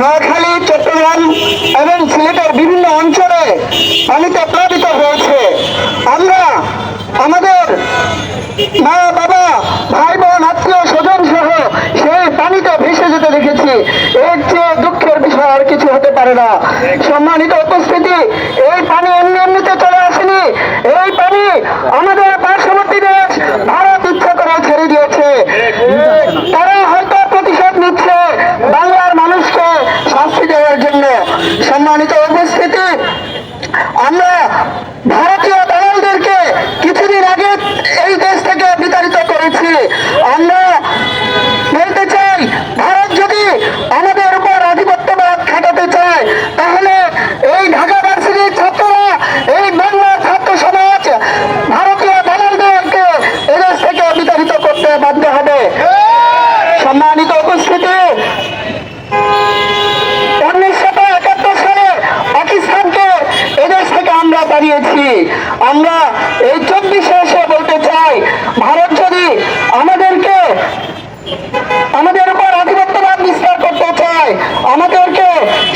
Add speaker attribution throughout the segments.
Speaker 1: নোয়াখালী, চট্টগ্রাম এবং সিলেটের বিভিন্ন অঞ্চলে পানিতে প্লাবিত হয়েছে। আমরা, আমাদের মা, বাবা ভাই বোন আত্মীয় স্বজন সহ সেই পানিতে ভেসে যেতে দেখেছি। এর চেয়ে দুঃখের বিষয় আর কিছু হতে পারে না। সম্মানিত উপস্থিতি, এই পানি এমনি এমনিতে চলে আসেনি। সম্মানিত থেকে আমরা এই চব্বিশে এসে বলতে চাই, ভারত যদি আমাদেরকে, আমাদের উপর আধিপত্যবাদ বিস্তার করতে চায়, আমাদেরকে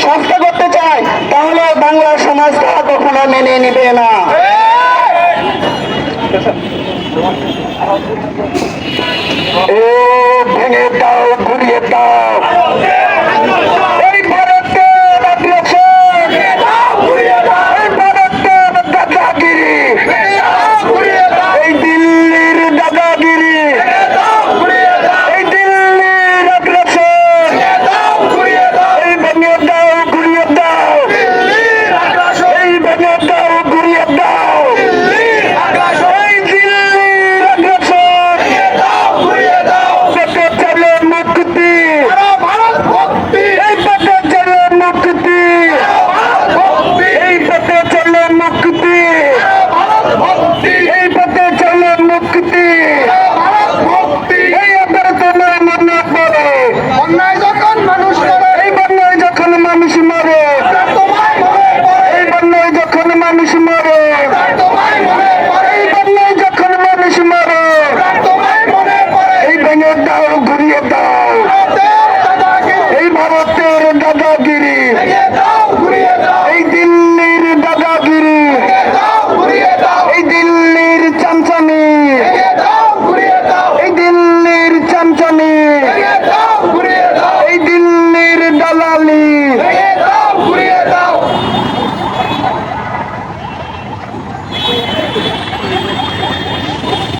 Speaker 1: শাস্তি করতে চায়, তাহলে বাংলার সমাজ তা কখনো মেনে নেবে না। ও ভেঙে দাও, ঘুরিয়ে দাও। Kishimaru.